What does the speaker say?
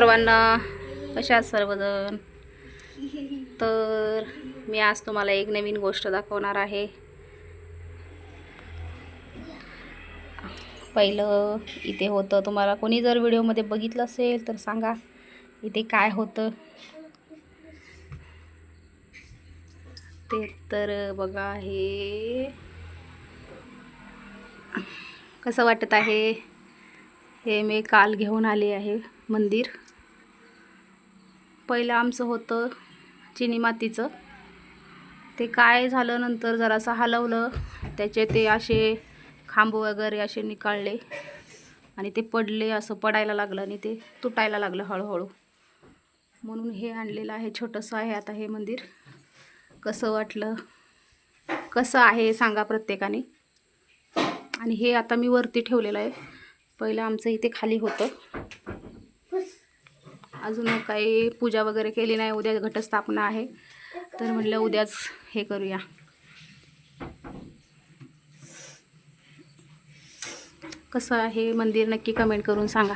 सर्वांना कशा सर्वजण? तर मी आज तुम्हाला एक नवीन गोष्ट दाखवणार आहे. पहिलं इथे होतं तुम्हाला कोणी जर व्हिडिओमध्ये बघितलं असेल तर सांगा इथे काय होतं? ते तर बघा हे. कसं वाटत आहे? हे मी काल घेऊन आले आहे मंदिर. पहिलं आमचं होतं चिनी मातीचं. ते काय झालं नंतर जरासं हलवलं. त्याचे ते असे खांब वगैरे असे निकाळले. आणि ते पडले असं पडायला लागलं आणि ते तुटायला लागलं हळूहळू. म्हणून हे आणलेलं आहे छोटंसं आहे आता हे मंदिर. कसं वाटलं? कसं आहे सांगा प्रत्येकाने. आणि हे आता मी वरती ठेवलेलं आहे. पहिलं आमचं इथे खाली होतं. अजून काही पूजा वगैरे केली नाही. उद्या घटस्थापना आहे. तर म्हटलं उद्याच हे करूया. कसं आहे मंदिर नक्की कमेंट करून सांगा.